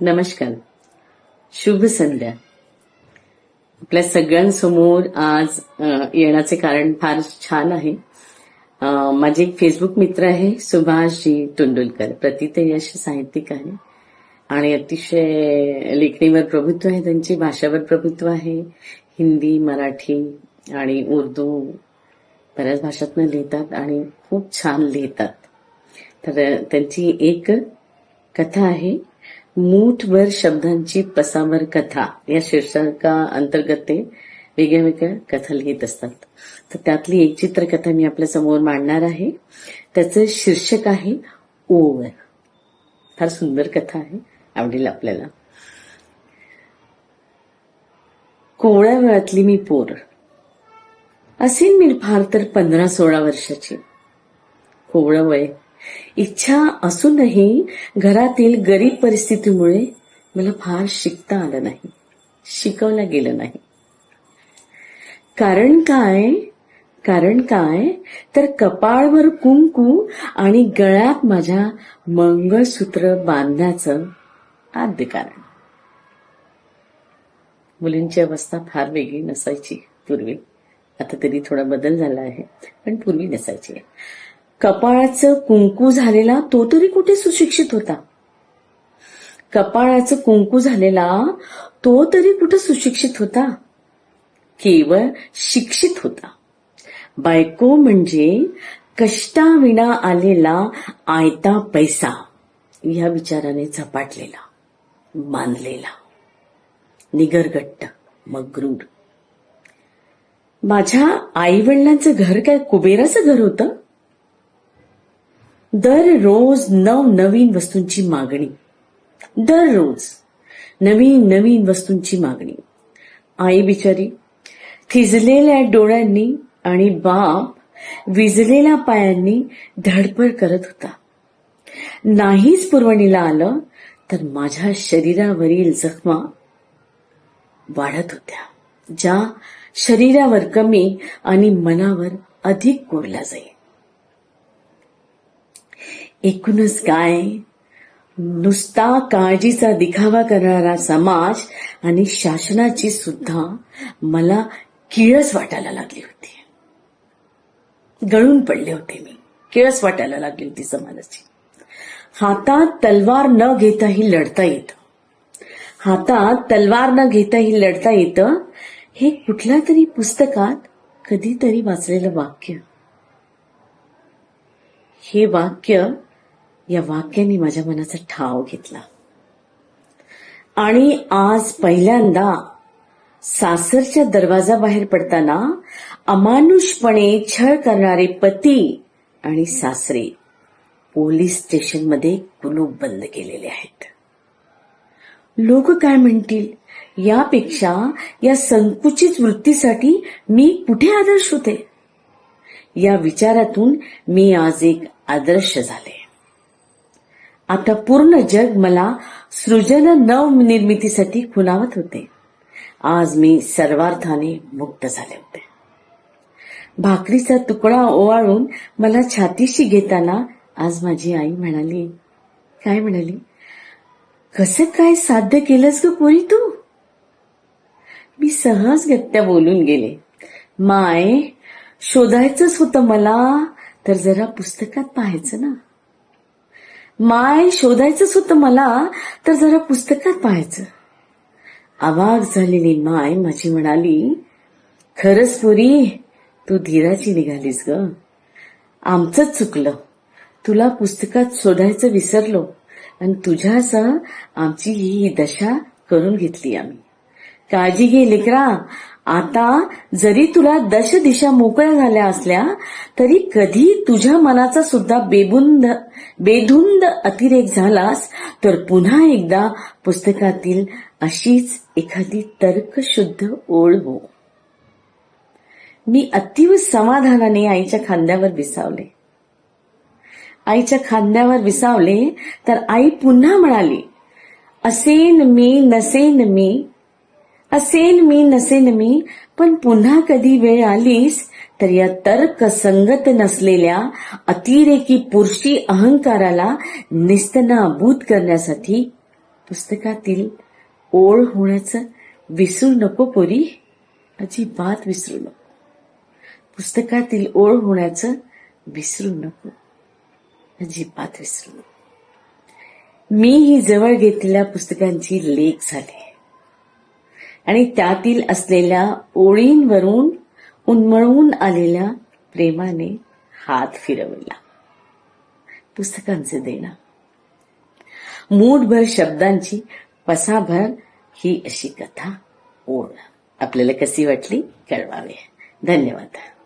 नमस्कार. शुभ संध्या. आपल्या सगळ्यांसमोर आज येण्याचे कारण फार छान आहे. माझे एक फेसबुक मित्र आहे सुभाषजी टुंडुलकर प्रतितयश साहित्यिक आहे. आणि अतिशय लेखणीवर प्रभुत्व आहे त्यांची भाषावर प्रभुत्व आहे. हिंदी मराठी आणि उर्दू बऱ्याच भाषातनं लिहितात आणि खूप छान लिहितात. तर त्यांची एक कथा आहे. मूठभर शब्दांची पसावर कथा या शीर्षका अंतर्गत ते वेगळ्या वेगळ्या कथा लिहित असतात. तर त्यातली एक चित्रकथा मी आपल्यासमोर मांडणार आहे. त्याचं शीर्षक आहे ओवर. फार सुंदर कथा आहे. आवडेल आपल्याला. कोवळ्या वेळातली मी पोर. असेल मी फार तर पंधरा सोळा वर्षाची. कोवळं वय इच्छा असूनही घरातील गरीब परिस्थितीमुळे मला फार शिकता आलं नाही. शिकवलं गेलं नाही. कारण काय? कारण काय? तर कपाळवर कुंकू आणि गळ्यात माझ्या मंगळसूत्र बांधण्याचं आद्य कारण. मुलींची अवस्था फार वेगळी नसायची पूर्वी. आता तरी थोडा बदल झाला आहे पण पूर्वी नसायची. कपाळाचं कुंकू झालेला तो तरी कुठे सुशिक्षित होता? कपाळाचं कुंकू झालेला तो तरी कुठे सुशिक्षित होता? केवळ शिक्षित होता. बायको म्हणजे कष्टाविना आलेला आयता पैसा या विचाराने झपाटलेला बांधलेला. निगरगट्ट मगरूर माझ्या आई वडिलांचं घर काय कुबेराचं घर होतं? दररोज नवनवीन वस्तूंची मागणी. दररोज नवीन नवीन वस्तूंची मागणी. आई बिचारी थिजलेल्या डोळ्यांनी आणि बाप विजलेल्या पायांनी धडपड करत होता. नाहीच पुरवणीला आलं तर माझ्या शरीरावरील जखमा वाढत होत्या ज्या शरीरावर कमी आणि मनावर अधिक कोरला जाईल एकूणच काय? नुसता काळजीचा दिखावा करणारा समाज आणि शासनाची सुद्धा मला किळस वाटायला लागली होती. गळून पडले होते मी. किळस वाटायला लागली होती समाजाची. हातात तलवार न घेताही लढता येतं. हातात तलवार न घेताही लढता येतं. हे कुठल्या तरी पुस्तकात कधीतरी वाचलेलं वाक्य. हे वाक्य या वाक्याने माझ्या मनाचा ठाव घेतला. आणि आज पहिल्यांदा सासरच्या दरवाजाबाहेर पडताना अमानुषपणे छळ करणारे पती आणि सासरे पोलीस स्टेशनमध्ये कुलूप बंद केलेले आहेत. लोक काय म्हणतील? यापेक्षा या संकुचित वृत्तीसाठी मी कुठे आदर्श होते? या विचारातून मी आज एक आदर्श झाले. आता पूर्ण जग मला सृजन नवनिर्मितीसाठी खुणावत होते. आज मी सर्वार्थाने मुक्त झाले होते. भाकरीचा तुकडा ओवाळून मला छातीशी घेताना आज माझी आई म्हणाली काय म्हणाली? कसं काय साध्य केलंस ग कोणी तू? मी सहज गत्त्या बोलून गेले माय शोधायचंच होतं मला तर जरा पुस्तकात पाहायचं ना. माय शोधायचंच होतं मला तर जरा पुस्तकात पाहायचं. आवाज झालेली माय माझी म्हणाली खरंच पुरी तू धीराची निघालीस ग. आमचंच चुकलं. तुला पुस्तकात शोधायचं विसरलो आणि तुझ्यासह आमची ही दशा करून घेतली आम्ही. काळजी घे लेकरा आता जरी तुला दश दिशा मोकळ्या झाल्या असल्या तरी कधी तुझ्या मनाचा सुद्धा बेबुंद बेधुंद अतिरेक झालास तर पुन्हा एकदा पुस्तकातील अशीच एखादी तर्कशुद्ध ओळ हो. मी अतीव समाधानाने आईच्या खांद्यावर विसावले. आईच्या खांद्यावर विसावले तर आई पुन्हा म्हणाली असेन मी नसेन मी असेन मी नसेन मी पण पुन्हा कधी वेळ आलीस तर या तर्क संगत नसलेल्या अतिरेकी पुरुषी अहंकाराला निस्तनाभूत करण्यासाठी पुस्तकातील ओळ होण्याचं विसरू नको पोरी. अजिबात विसरू नको. पुस्तकातील ओळ होण्याचं विसरू नको. अजिबात विसरू नको. मी ही जवळ घेतलेल्या पुस्तकांची लेख झाली. आणि त्यातील असलेल्या ओळींवरून उन्मळून आलेल्या प्रेमाने हात फिरवला. पुस्तकांचे देणं. मूठभर शब्दांची पसाभर ही अशी कथा. ओढ. आपल्याला कशी वाटली? कळवावे. धन्यवाद.